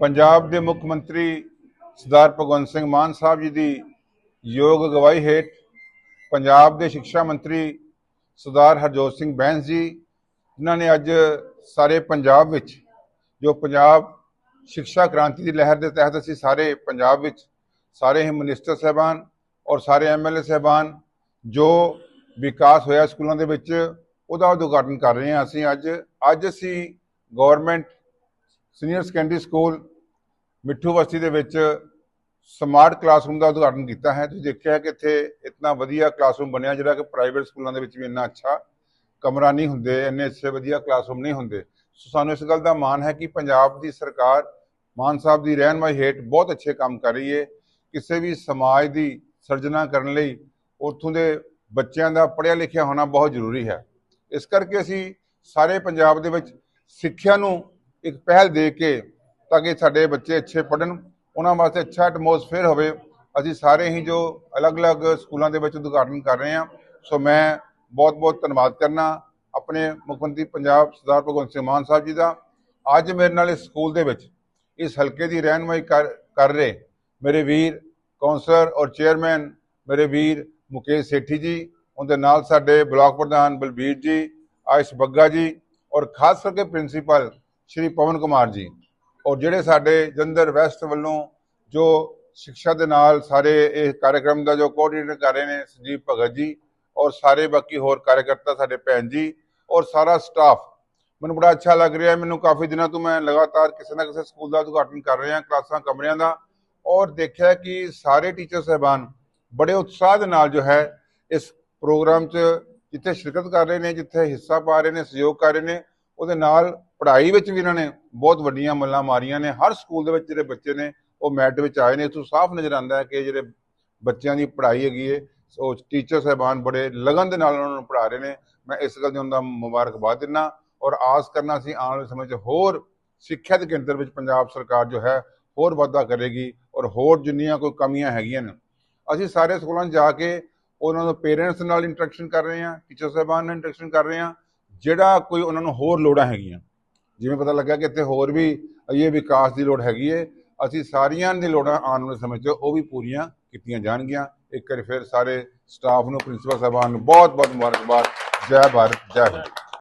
ਪੰਜਾਬ ਦੇ ਮੁੱਖ ਮੰਤਰੀ ਸਰਦਾਰ ਭਗਵੰਤ ਸਿੰਘ ਮਾਨ ਸਾਹਿਬ ਜੀ ਦੀ ਯੋਗ ਅਗਵਾਈ ਹੇਠ ਪੰਜਾਬ ਦੇ ਸਿੱਖਿਆ ਮੰਤਰੀ ਸਰਦਾਰ ਹਰਜੋਤ ਸਿੰਘ ਬੈਂਸ ਜੀ, ਜਿਨ੍ਹਾਂ ਨੇ ਅੱਜ ਸਾਰੇ ਪੰਜਾਬ ਵਿੱਚ ਜੋ ਪੰਜਾਬ ਸਿੱਖਿਆ ਕ੍ਰਾਂਤੀ ਦੀ ਲਹਿਰ ਦੇ ਤਹਿਤ ਅਸੀਂ ਸਾਰੇ ਪੰਜਾਬ ਵਿੱਚ ਸਾਰੇ ਹੀ ਮਿਨਿਸਟਰ ਸਹਿਬਾਨ ਔਰ ਸਾਰੇ ਐਮਐਲਏ ਸਹਿਬਾਨ ਜੋ ਵਿਕਾਸ ਹੋਇਆ ਸਕੂਲਾਂ ਦੇ ਵਿੱਚ, ਉਹਦਾ ਉਦਘਾਟਨ ਕਰ ਰਹੇ ਹਾਂ ਅਸੀਂ ਅੱਜ। ਅੱਜ ਅਸੀਂ government senior secondary school Mitthu Basti ਦੇ ਵਿੱਚ ਸਮਾਰਟ ਕਲਾਸਰੂਮ ਦਾ ਉਦਘਾਟਨ ਕੀਤਾ ਹੈ। ਤੁਸੀਂ ਦੇਖਿਆ ਕਿ ਇੱਥੇ ਇਤਨਾ ਵਧੀਆ ਕਲਾਸਰੂਮ ਬਣਿਆ ਜਿਹੜਾ ਕਿ ਪ੍ਰਾਈਵੇਟ ਸਕੂਲਾਂ ਦੇ ਵਿੱਚ ਵੀ ਇੰਨਾ ਅੱਛਾ ਕਮਰਾ ਨਹੀਂ ਹੁੰਦੇ, ਇੰਨੇ ਅੱਛੇ ਵਧੀਆ ਕਲਾਸਰੂਮ ਨਹੀਂ ਹੁੰਦੇ। ਸੋ ਸਾਨੂੰ ਇਸ ਗੱਲ ਦਾ ਮਾਣ ਹੈ ਕਿ ਪੰਜਾਬ ਦੀ ਸਰਕਾਰ ਮਾਨ ਸਾਹਿਬ ਦੀ ਰਹਿਨਮਾਈ ਹੇਠ ਬਹੁਤ ਅੱਛੇ ਕੰਮ ਕਰ ਰਹੀ ਹੈ। ਕਿਸੇ ਵੀ ਸਮਾਜ ਦੀ ਸਿਰਜਣਾ ਕਰਨ ਲਈ ਉੱਥੋਂ ਦੇ ਬੱਚਿਆਂ ਦਾ ਪੜ੍ਹਿਆ ਲਿਖਿਆ ਹੋਣਾ ਬਹੁਤ ਜ਼ਰੂਰੀ ਹੈ। ਇਸ ਕਰਕੇ ਅਸੀਂ ਸਾਰੇ ਪੰਜਾਬ ਦੇ ਵਿੱਚ ਸਿੱਖਿਆ ਨੂੰ ਇੱਕ ਪਹਿਲ ਦੇ ਕੇ ਤਾਂ ਕਿ ਸਾਡੇ ਬੱਚੇ ਅੱਛੇ ਪੜ੍ਹਨ, ਉਹਨਾਂ ਵਾਸਤੇ ਅੱਛਾ ਐਟਮੋਸਫੇਅਰ ਹੋਵੇ। ਅਸੀਂ ਸਾਰੇ ਹੀ ਜੋ ਅਲੱਗ-ਅਲੱਗ ਸਕੂਲਾਂ ਦੇ ਵਿੱਚ ਉਦਘਾਟਨ ਕਰ ਰਹੇ ਹਾਂ, ਸੋ ਮੈਂ ਬਹੁਤ-ਬਹੁਤ ਧੰਨਵਾਦ ਕਰਨਾ ਆਪਣੇ ਮੁੱਖ ਮੰਤਰੀ ਪੰਜਾਬ ਸਰਦਾਰ ਭਗਵੰਤ ਸਿੰਘ ਮਾਨ ਸਾਹਿਬ ਜੀ ਦਾ। ਅੱਜ ਮੇਰੇ ਨਾਲ ਇਸ ਸਕੂਲ ਦੇ ਵਿੱਚ ਇਸ ਹਲਕੇ ਦੀ ਰਹਿਨਮਾਈ ਕਰ ਕਰ ਰਹੇ ਮੇਰੇ ਵੀਰ ਕੌਂਸਲਰ ਔਰ ਚੇਅਰਮੈਨ ਮੇਰੇ ਵੀਰ ਮੁਕੇਸ਼ ਸੇਠੀ ਜੀ, ਉਹਦੇ ਨਾਲ ਸਾਡੇ ਬਲਾਕ ਪ੍ਰਧਾਨ ਬਲਬੀਰ ਜੀ, ਆਇਸ਼ ਬੱਗਾ ਜੀ ਔਰ ਖਾਸ ਕਰਕੇ ਪ੍ਰਿੰਸੀਪਲ ਸ਼੍ਰੀ ਪਵਨ ਕੁਮਾਰ ਜੀ। ਔਰ ਜਿਹੜੇ ਸਾਡੇ ਜੰਦਰ ਵੈਸਟ ਵੱਲੋਂ ਜੋ ਸਿੱਖਿਆ ਦੇ ਨਾਲ ਸਾਰੇ ਇਹ ਕਾਰਜਕ੍ਰਮ ਦਾ ਜੋ ਕੋਆਰਡੀਨੇਟਰ ਕਰ ਰਹੇ ਨੇ ਸੰਜੀਵ ਭਗਤ ਜੀ ਔਰ ਸਾਰੇ ਬਾਕੀ ਹੋਰ ਕਾਰਜਕਰਤਾ ਸਾਡੇ ਭੈਣ ਜੀ ਔਰ ਸਾਰਾ ਸਟਾਫ ਮੈਨੂੰ ਬੜਾ ਅੱਛਾ ਲੱਗ ਰਿਹਾ, ਮੈਨੂੰ ਕਾਫੀ ਦਿਨਾਂ ਤੋਂ ਮੈਂ ਲਗਾਤਾਰ ਕਿਸੇ ਨਾ ਕਿਸੇ ਸਕੂਲ ਦਾ ਉਦਘਾਟਨ ਕਰ ਰਿਹਾ, ਕਲਾਸਾਂ, ਕਮਰਿਆਂ ਦਾ ਔਰ ਦੇਖਿਆ ਕਿ ਸਾਰੇ ਟੀਚਰ ਸਹਿਬਾਨ ਬੜੇ ਉਤਸ਼ਾਹ ਦੇ ਨਾਲ ਜੋ ਹੈ ਇਸ ਪ੍ਰੋਗਰਾਮ 'ਚ ਜਿੱਥੇ ਸ਼ਿਰਕਤ ਕਰ ਰਹੇ ਨੇ, ਜਿੱਥੇ ਹਿੱਸਾ ਪਾ ਰਹੇ ਨੇ, ਸਹਿਯੋਗ ਕਰ ਰਹੇ ਨੇ, ਉਹਦੇ ਨਾਲ ਪੜ੍ਹਾਈ ਵਿੱਚ ਵੀ ਇਹਨਾਂ ਨੇ ਬਹੁਤ ਵੱਡੀਆਂ ਮੱਲਾਂ ਮਾਰੀਆਂ ਨੇ। ਹਰ ਸਕੂਲ ਦੇ ਵਿੱਚ ਜਿਹੜੇ ਬੱਚੇ ਨੇ, ਉਹ ਮੈਟ ਵਿੱਚ ਆਏ ਨੇ। ਇਥੋਂ ਸਾਫ਼ ਨਜ਼ਰ ਆਉਂਦਾ ਹੈ ਕਿ ਜਿਹੜੇ ਬੱਚਿਆਂ ਦੀ ਪੜ੍ਹਾਈ ਹੈਗੀ ਏ ਸੋ ਟੀਚਰ ਸਹਿਬਾਨ ਬੜੇ ਲਗਨ ਦੇ ਨਾਲ ਉਹਨਾਂ ਨੂੰ ਪੜ੍ਹਾ ਰਹੇ ਨੇ। ਮੈਂ ਇਸ ਗੱਲ ਦੀ ਉਹਨਾਂ ਦਾ ਮੁਬਾਰਕਬਾਦ ਦਿੰਦਾ ਔਰ ਆਸ ਕਰਨਾ ਸੀ ਆਉਣ ਵਾਲੇ ਸਮੇਂ 'ਚ ਹੋਰ ਸਿੱਖਿਆ ਦੇ ਕੇਂਦਰ ਵਿੱਚ ਪੰਜਾਬ ਸਰਕਾਰ ਜੋ ਹੈ, ਹੋਰ ਵਾਧਾ ਕਰੇਗੀ ਔਰ ਹੋਰ ਜਿੰਨੀਆਂ ਕੋਈ ਕਮੀਆਂ ਹੈਗੀਆਂ ਨੇ। ਅਸੀਂ ਸਾਰੇ ਸਕੂਲਾਂ 'ਚ ਜਾ ਕੇ ਉਹਨਾਂ ਨੂੰ ਪੇਰੈਂਟਸ ਨਾਲ ਇੰਟਰੈਕਸ਼ਨ ਕਰ ਰਹੇ ਹਾਂ ਟੀਚਰ ਸਾਹਿਬਾਨ ਨਾਲ ਇੰਟਰੈਕਸ਼ਨ ਕਰ ਰਹੇ ਹਾਂ। ਜਿਹੜਾ ਕੋਈ ਉਹਨਾਂ ਨੂੰ ਹੋਰ ਲੋੜਾਂ ਹੈਗੀਆਂ ਜਿਵੇਂ ਪਤਾ ਲੱਗਾ ਕਿ ਇੱਥੇ ਹੋਰ ਵੀ ਇਹ ਵਿਕਾਸ ਦੀ ਲੋੜ ਹੈਗੀ ਏ, ਅਸੀਂ ਸਾਰੀਆਂ ਦੀ ਲੋੜਾਂ ਆਉਣ ਵਾਲੇ ਸਮੇਂ 'ਚ ਉਹ ਵੀ ਪੂਰੀਆਂ ਕੀਤੀਆਂ ਜਾਣਗੀਆਂ। ਇੱਕ ਵਾਰੀ ਫਿਰ ਸਾਰੇ ਸਟਾਫ ਨੂੰ, ਪ੍ਰਿੰਸੀਪਲ ਸਾਹਿਬਾਨ ਨੂੰ ਬਹੁਤ ਬਹੁਤ ਮੁਬਾਰਕਬਾਦ। ਜੈ ਭਾਰਤ, ਜੈ ਹਿੰਦ।